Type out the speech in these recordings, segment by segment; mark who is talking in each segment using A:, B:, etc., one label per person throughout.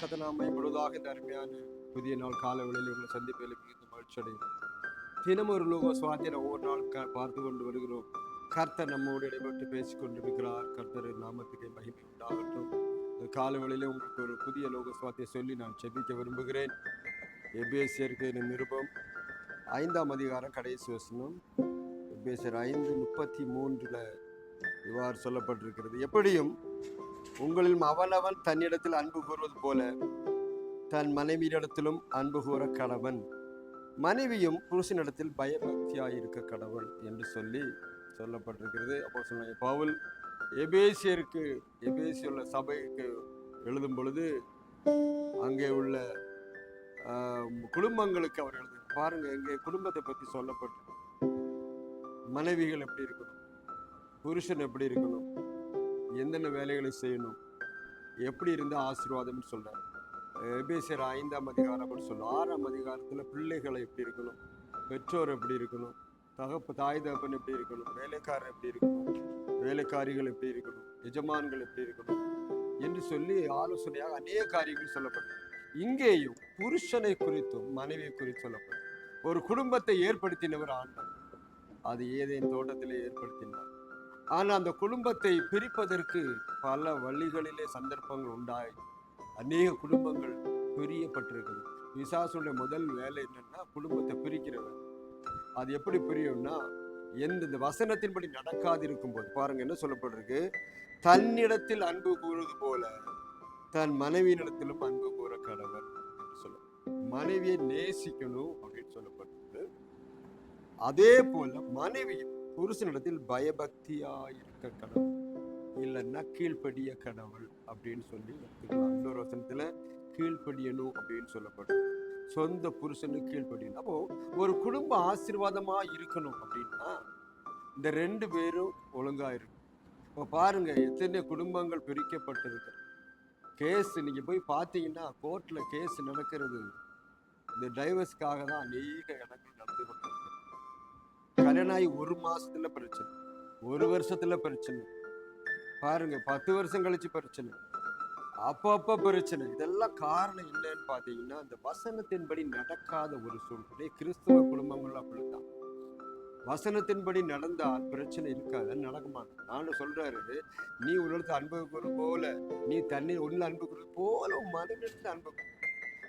A: கதை முழுதாக தருமையான இந்த அருமையான புதிய நாள் காலவெளியில் உங்களை சந்திப்பில் மிகுந்த மகிழ்ச்சி அடைகிறோம். தினமும் ஒரு லோக சுவாத்தியம் ஒவ்வொரு நாள் க பார்த்து கொண்டு வருகிறோம். கர்த்தர் நம்மோடு இடைப்பட்டு பேசிக் கொண்டிருக்கிறார் கர்த்தர் நாமத்துக்கு மகிமை உண்டாகட்டும். இந்த உங்களுக்கு ஒரு புதிய லோக சுவாத்தியை சொல்லி நான் செபிக்க விரும்புகிறேன். எபேசியருக்கு நிருபம். ஐந்தாம் அதிகாரம் கடைசி வசனம். எபேசியர் ஐந்து முப்பத்தி மூன்றில் இவ்வாறு சொல்லப்பட்டிருக்கிறது. எப்படியும் உங்களில் அவனவன் தன்னிடத்தில் அன்பு கூறுவது போல தன் மனைவியிடத்திலும் அன்பு கூற கடவன். மனைவியும் புருஷனிடத்தில் பயபக்தியாக இருக்க கடவுள் என்று சொல்லி சொல்லப்பட்டிருக்கிறது. அப்போ சொன்னாங்க பவுல் எபேசியருக்கு எபேசியுள்ள சபைக்கு எழுதும் பொழுது அங்கே உள்ள குடும்பங்களுக்கு அவர் எழுது பாருங்க எங்கே குடும்பத்தை பற்றி சொல்லப்பட்டு மனைவிகள் எப்படி இருக்கணும்? புருஷன் எப்படி இருக்கணும்? எந்தெந்த வேலைகளை செய்யணும்? எப்படி இருந்து ஆசீர்வாதம்னு சொல்றாரு. எபேசியர் ஐந்தாம் அதிகாரம் அப்படின்னு சொல்லும் ஆறாம் அதிகாரத்தில் பிள்ளைகளை எப்படி இருக்கணும்? பெற்றோர் எப்படி இருக்கணும்? தகப்பு தாய் தகப்பன் எப்படி இருக்கணும்? வேலைக்காரர் எப்படி இருக்கணும்? வேலைக்காரிகள் எப்படி இருக்கணும்? எஜமான்கள் எப்படி இருக்கணும்? என்று சொல்லி ஆலோசனையாக அநேக காரியங்கள் சொல்லப்படும் இங்கேயும் புருஷனை குறித்தும் மனைவியை குறித்து சொல்லப்படும் ஒரு குடும்பத்தை ஏற்படுத்தினவர் ஆண்டவர். அது ஏதேன் தோட்டத்திலே ஏற்படுத்தினார். ஆனால் அந்த குடும்பத்தை பிரிப்பதற்கு பல வழிகளிலே சந்தர்ப்பங்கள் உண்டாய் அநேக குடும்பங்கள் பிரியப்பட்டிருக்குது விசாசுடைய முதல் வேலை என்னன்னா குடும்பத்தை பிரிக்கிறவர் அது எப்படி பிரியும்னா எந்த இந்த வசனத்தின்படி நடக்காது போது பாருங்க என்ன சொல்லப்பட்டிருக்கு? தன்னிடத்தில் அன்பு கூறுவது போல தன் மனைவியினிடத்திலும் அன்பு கூற கடவர் சொல்ல மனைவியை நேசிக்கணும் அப்படின்னு சொல்லப்பட்டிருக்கு. அதே போல மனைவியும் புருஷனிடத்தில் பயபக்தியாயிருக்க கடவுள் இல்லைன்னா கீழ்ப்படிய கடவுள் அப்படின்னு சொல்லி எடுத்துக்கலாம். இன்னொரு வசனத்துல கீழ்ப்படியணும் அப்படின்னு சொல்லப்படும். சொந்த புருஷனுக்கு கீழ்ப்படியணும். அப்போ ஒரு குடும்ப ஆசீர்வாதமா இருக்கணும் அப்படின்னா இந்த ரெண்டு பேரும் ஒழுங்கா இருக்கும் இப்போ பாருங்க எத்தனை குடும்பங்கள் பிரிக்கப்பட்டிருக்கு. கேஸ் நீங்கள் போய் பார்த்தீங்கன்னா கோர்ட்டில் கேஸ் நடக்கிறது. இந்த டைவர்ஸ்க்காக தான் அநேக இடங்கள் கல்யாணம் ஆகி ஒரு மாசத்துல பிரச்சனை. ஒரு வருஷத்துல பிரச்சனை. பாருங்க பத்து வருஷம் கழிச்சு பிரச்சனை. அப்பப்ப பிரச்சனை. இதெல்லாம் காரணம் என்னன்னு பாத்தீங்கன்னா அந்த வசனத்தின்படி நடக்காத ஒரு சூழ்நிலை. கிறிஸ்துவ குடும்பங்கள் அப்படித்தான். வசனத்தின்படி நடந்தால் பிரச்சனை இருக்காது நடக்க நானும் சொல்றாரு நீ உலகத்தை அன்பு கூறு போல நீ தண்ணி உள்ள அன்பு கூறு போல மனைவி அன்பு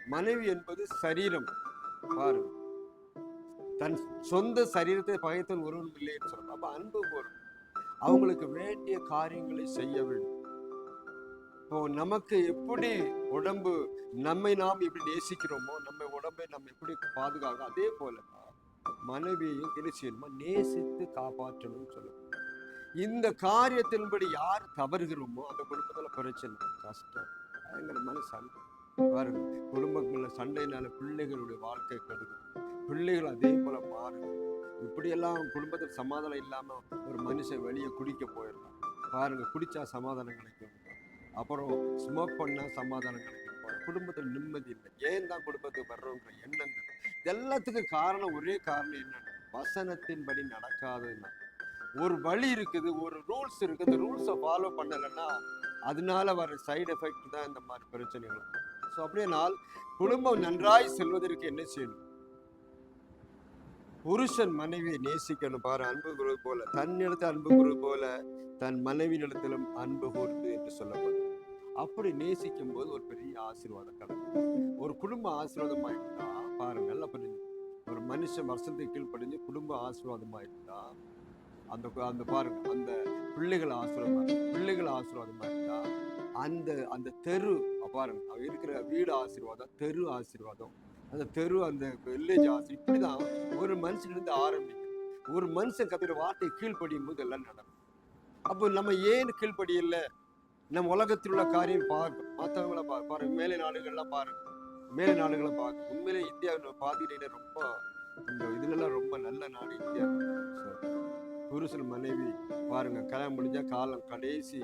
A: மனைவி என்பது சரீரம். பாருங்க. தன் சொந்த சரீரத்தை பகைத்தன் ஒருவன் இல்லைன்னு சொல்றோம் அப்ப அன்பு கூறும் அவங்களுக்கு வேண்டிய காரியங்களை செய்ய வேண்டும். இப்போ நமக்கு எப்படி உடம்பு நம்மை நாம் எப்படி நேசிக்கிறோமோ நம்ம உடம்பை நம்ம எப்படி பாதுகாக்க அதே போல மனைவியையும் என்ன செய்யணுமா? நேசித்து காப்பாற்றணும்னு சொல்லுவோம். இந்த காரியத்தின்படி யார் தவறுகிறோமோ அந்த குடும்பத்துல பிரச்சனை கஷ்டம் பயங்கரமான சண்டை. பாருங்க குடும்பங்கள்ல சண்டையினால பிள்ளைகளுடைய வாழ்க்கை கெடுக்கும். பிள்ளைகள் அதே போல மாறுது. இப்படியெல்லாம் குடும்பத்தில் சமாதானம் இல்லாம ஒரு மனுஷன் வெளியே குடிக்க போயிடலாம் பாருங்க குடிச்சா சமாதானம் கிடைக்கும். அப்புறம் ஸ்மோக் பண்ணா சமாதானம் கிடைக்கும். குடும்பத்தில் நிம்மதி இல்லை. ஏன் தான் குடும்பத்துக்கு வர்றோங்கிற எண்ணங்கள். எல்லாத்துக்கும் காரணம் ஒரே காரணம் என்னன்னா வசனத்தின்படி நடக்காதுன்னா. ஒரு வழி இருக்குது ஒரு ரூல்ஸ் இருக்குது. ரூல்ஸை ஃபாலோ பண்ணலைன்னா அதனால வர சைடு எஃபெக்ட் தான் இந்த மாதிரி பிரச்சனைகள் ஸோ அப்படியே நாள் குடும்பம் நன்றாய் செல்வதற்கு என்ன செய்யணும்? புருஷன் மனைவியை நேசிக்கணும் பாரு அன்பு குரு போல. தன்னிடத்தை அன்பு குரு போல தன் மனைவியிடத்திலும் அன்பு கூர்ந்து என்று சொல்லப்படுது அப்படி நேசிக்கும் போது ஒரு பெரிய ஆசீர்வாதம் கிடைக்கும் ஒரு குடும்ப ஆசீர்வாதம் ஆயிட்டா பாருங்க நல்லா புரிஞ்சு ஒரு மனுஷன் வருஷத்துக்கு கீழ்ப்படிஞ்சு குடும்ப ஆசீர்வாதம் ஆயிட்டா அந்த அந்த பாருங்க அந்த பிள்ளைகள் ஆசீர்வாதம் பிள்ளைகள் ஆசீர்வாதம் ஆயிட்டா அந்த அந்த தெரு பாருங்க அவ இருக்கிற வீடு ஆசீர்வாதம் தெரு ஆசீர்வாதம். அந்த தெரு அந்த வில்லேஜ் ஆசை இப்படிதான் ஒரு மனுஷனிருந்து ஆரம்பிக்கும். ஒரு மனுஷன் கத்துற வார்த்தை கீழ்ப்படியும் போது எல்லாம் நடக்கும். அப்போ நம்ம ஏன் கீழ்ப்படியல நம்ம உலகத்தில் உள்ள காரியம் பார்க்கும். மற்றவங்கள பா பாருங்க மேலை நாடுகள்லாம் பாருங்க. மேலை நாடுகளை பார்க்க உண்மையிலே இந்தியாவில் பாதியில ரொம்ப இந்த இதுலலாம் ரொம்ப நல்ல நாடு இந்தியா. புருஷன் மனைவி பாருங்க கல்யாணம் முடிஞ்சா காலம் கடைசி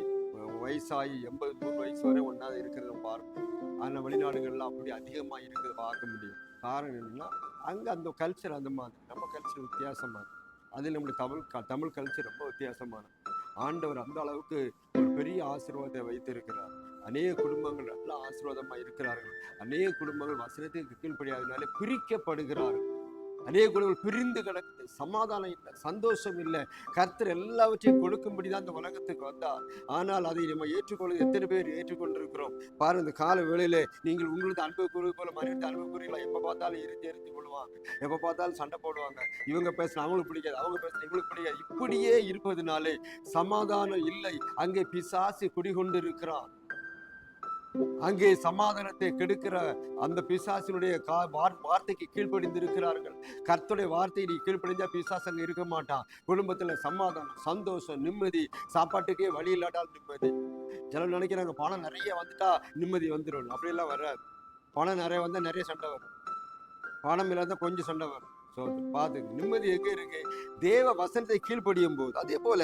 A: வயசாகி எண்பது நூறு வயசு வரை ஒன்றாவது இருக்கிறது. பார்க்கும் ஆனால் வெளிநாடுகள்லாம் அப்படி அதிகமாக இருக்கிறத பார்க்க முடியும். காரணம் என்னென்னா அங்கே அந்த கல்ச்சர் அந்த மாதிரி நம்ம கல்ச்சர் வித்தியாசமானது அது நம்முடைய தமிழ் க- தமிழ் கல்ச்சர் ரொம்ப வித்தியாசமானது ஆண்டவர் அந்த அளவுக்கு ஒரு பெரிய ஆசீர்வாதத்தை வைத்திருக்கிறார். அநேக குடும்பங்கள் நல்ல ஆசீர்வாதமாக இருக்கிறார்கள். அநேக குடும்பங்கள் வசனத்துக்கு கீழ்ப்படியாதனால பிரிக்கப்படுகிறார்கள். அநேக குடும்பங்கள் பிரிந்து கிடக்குது. சமாதானம் இல்லை சந்தோஷம் இல்லை. கர்த்தர் எல்லாவற்றையும் கொடுக்கும்படி தான் இந்த உலகத்துக்கு வந்தார். ஆனால் அதை நம்ம ஏற்றுக்கொள்ள எத்தனை பேர் ஏற்றுக்கொண்டிருக்கிறோம். பாருங்க இந்த கால வேளையில நீங்கள் உங்களது அன்பு குரு போல மறுத்து அன்பு கூறுகளா எப்போ பார்த்தாலும் எரிஞ்சு எரிஞ்சு கொள்வாங்க எப்போ பார்த்தாலும் சண்டை போடுவாங்க. இவங்க பேசுனா அவங்களுக்கு பிடிக்காது அவங்க பேசுனா இவங்களுக்கு பிடிக்காது. இப்படியே இருப்பதுனாலே சமாதானம் இல்லை. அங்கே பிசாசு குடிகொண்டு இருக்கிறான் அங்கே சமாதானத்தை கெடுக்கிற அந்த பிசாசினுடைய வார்த்தைக்கு கீழ்ப்படிந்து இருக்கிறார்கள் கர்த்தருடைய நீ கீழ்ப்படிஞ்சா பிசாஸ் அங்கே இருக்க மாட்டான். குடும்பத்துல சமாதானம் சந்தோஷம் நிம்மதி சாப்பாட்டுக்கே வழி இல்லாட்டால் நிம்மதி. சிலர் நினைக்கிறாங்க பணம் நிறைய வந்துட்டா நிம்மதி வந்துடும் அப்படியெல்லாம் வராது. பணம் நிறைய வந்தா நிறைய சண்டை வரும். பணம் இல்லாத கொஞ்சம் சண்டை வரும். ஸோ பார்த்து நிம்மதி எங்க இருக்கு? தேவ வசனத்தை கீழ்ப்படியும் போது அதே போல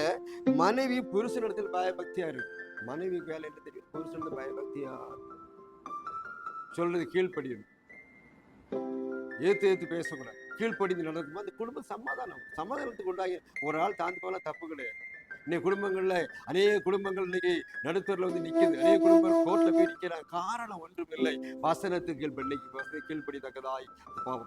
A: மனைவி புருஷனிடத்தில் பயபக்தியா இருக்கு. மனைவி வேலை என்ன தெரியும் புருஷனுக்கு பயபக்தியா? சொல்றது கீழ்ப்படியும் ஏத்து ஏத்து பேசக்கூடாது. கீழ்ப்படிந்து நடக்கும் அந்த குடும்பம் சமாதானம். சமாதானத்துக்கு உண்டாகி ஒரு ஆள் தாந்து போல தப்பு கிடையாது. இன்னைக்கு குடும்பங்கள்ல அநேக குடும்பங்கள் இன்னைக்கு நடுத்தரில் வந்து நிக்குது. அநேக குடும்பங்கள் கோர்ட்ல போய் நிற்கிறாங்க காரணம் ஒன்றும் இல்லை. வசனத்துக்கு கீழ்ப்படி இன்னைக்கு வசன கீழ்ப்படித்தக்கதாய்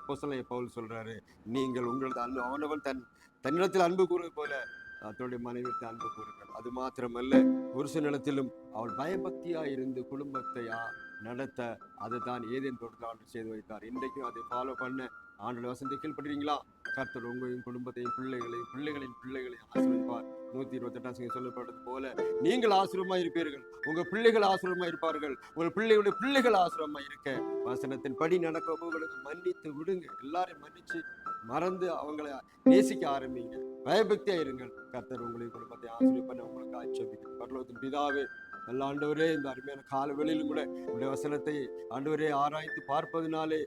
A: பொசலை பவுல் சொல்றாரு. நீங்கள் உங்களது அன்பு அவனவன் தன் தன்னிடத்தில் அன்பு கூறுவது போல தன்னுடைய மனைவிக்கு அன்பு கூறுங்கள். அது மாத்திரமல்ல ஒரு சில நிலத்திலும் அவள் பயபக்தியா இருந்து குடும்பத்தை நடத்த நடத்த அதுதான் ஏதேன் தோட்டத்தில் ஆண்டு செய்து வைத்தார். இன்றைக்கும் அதை ஃபாலோ பண்ண ஆண்டு வசந்தை கீழ்படுறீங்களா கர்த்தர் உங்களையும் குடும்பத்தையும் பிள்ளைகளையும் பிள்ளைகளின் பிள்ளைகளையும் ஆசீர்வதிப்பார். நூத்தி இருபத்தி எட்டாம் சொல்லப்பட்டது போல நீங்கள் ஆசிரமா இருப்பீர்கள். உங்க பிள்ளைகள் ஆசிரமா இருப்பார்கள். உங்கள் பிள்ளைகளுடைய பிள்ளைகள் ஆசிரமா இருக்க வசனத்தின் படி நடக்க உங்களுக்கு மன்னித்து விடுங்க எல்லாரையும் மன்னிச்சு மறந்து அவங்களை நேசிக்க ஆரம்பிங்க. பயபக்தியா இருங்கள். கர்த்தர் உங்களுடைய குடும்பத்தை ஆசிரியப்பண்ண உங்களுக்கு ஆட்சேபிக்கும் பரலோகத்தின் பிதாவே நல்ல ஆண்டவரே இந்த அருமையான காலவெளியில் கூட உடைய வசனத்தை ஆண்டவரே ஆராய்ந்து பார்ப்பதினாலே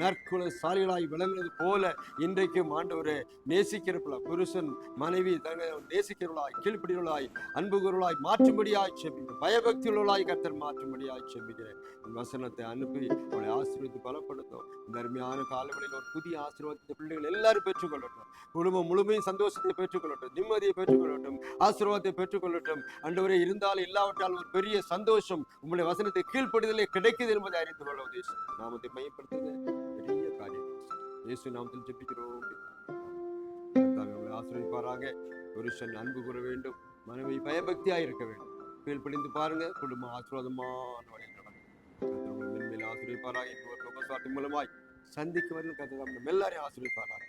A: நற்குல சாலிகளாய் விளங்குவது போல இன்றைக்கும் ஆண்டவரே நேசிக்கிறப்பல புருஷன் மனைவி தங்களை நேசிக்கிறவளாய் கீழ்ப்படிகளாய் அன்புகுறவளாய் மாற்றும்படியாய் செபிக்கிறேன். பயபக்தியுள்ளவளாய் கர்த்தர் மாற்றும்படியாய் செபிக்கிறேன். வசனத்தை அனுப்பி அவளை ஆசீர்வதித்து பலப்படுத்தும் இந்த அருமையான காலவெளியில் ஒரு புதிய ஆசீர்வாதத்தை பிள்ளைகள் எல்லாரும் பெற்றுக்கொள்ளட்டும். குடும்பம் முழுமையும் சந்தோஷத்தை பெற்றுக்கொள்ளட்டும். நிம்மதியை பெற்றுக்கொள்ளட்டும். ஆசீர்வாதத்தை பெற்றுக்கொள்ளட்டும். அண்டவரே இருந்தாலும் இல்லாவிட்டாலும் ஒரு பெரிய சந்தோஷம் உங்களுடைய வசனத்தை கீழ்ப்படுதலே கிடைக்குது என்பதை அறிந்து கொள்ள உதேசம் நாமத்தை மையப்படுத்துவது பெரிய காரியம். இயேசு நாமத்தில் ஜெபிக்கிறோம். ஆசிரியப்பாராக புருஷன் அன்பு கூற வேண்டும். மனைவி பயபக்தியா இருக்க வேண்டும். கீழ்ப்படிந்து பாருங்க. குடும்பம் ஆசீர்வாதமான வழியில் நடக்கும். மூலமாய் சந்திக்கு வரையில் கருத்து எல்லாரையும் ஆசிரியப்பாராக